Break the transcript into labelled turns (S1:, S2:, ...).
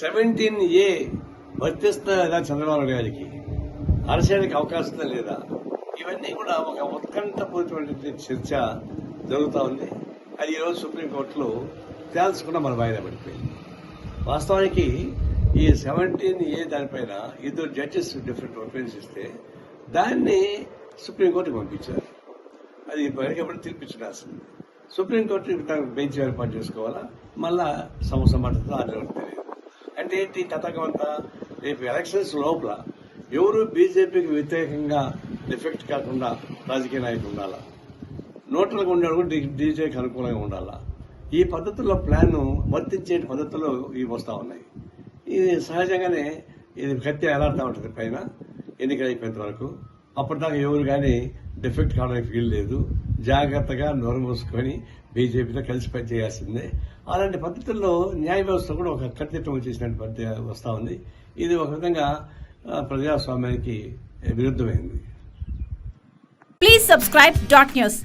S1: Seventeen A వర్తిస్తుందా చంద్రబాబు గారికి? అరసేయడానికి అవకాశం లేదా? ఇవన్నీ కూడా ఒక ఉత్కంఠపూరితమైనటువంటి చర్చ జరుగుతూ ఉంది. అది ఈరోజు సుప్రీంకోర్టులో తేల్చకుండా మన వాయిదా పడిపోయింది. వాస్తవానికి ఈ సెవెంటీన్ ఏ దానిపైన ఇద్దరు జడ్జెస్ డిఫరెంట్ ఒపీనియన్స్ ఇస్తే దాన్ని సుప్రీంకోర్టుకి పంపించారు. అది ఎప్పుడు తీర్పించాల్సింది సుప్రీంకోర్టు బెంచ్ ఏర్పాటు చేసుకోవాలా? మళ్ళా సంవత్సరం పడుతుందో ఆర్డర్ నెలలు అంటే ఏంటి కథకం అంతా? రేపు ఎలక్షన్స్ లోపల ఎవరు బీజేపీకి వ్యతిరేకంగా ఎఫెక్ట్ కాకుండా రాజకీయ నాయకులు ఉండాలా? నోట్లకు ఉండేవాడు కూడా డీజేకి అనుకూలంగా ఉండాలా? ఈ పద్ధతుల్లో ప్లాన్ వర్తించే పద్ధతుల్లో ఇవి వస్తూ ఉన్నాయి. ఇది సహజంగానే ఇది కత్తి ఎలాడుతూ ఉంటుంది పైన? ఎన్నికలు అయిపోయేంత వరకు. అప్పటిదాకా ఎవరు కానీ డిఫెక్ట్ కావడానికి ఫీల్ లేదు. జాగ్రత్తగా నోరు మూసుకొని బీజేపీతో కలిసి పనిచేయాల్సిందే. అలాంటి పద్ధతుల్లో న్యాయ వ్యవస్థ కూడా ఒక కత్తిత్వం చేసినటువంటి పద్ధతి వస్తూ ఉంది. ఇది ఒక విధంగా ప్రజాస్వామ్యానికి విరుద్ధమైంది.
S2: Please subscribe dot news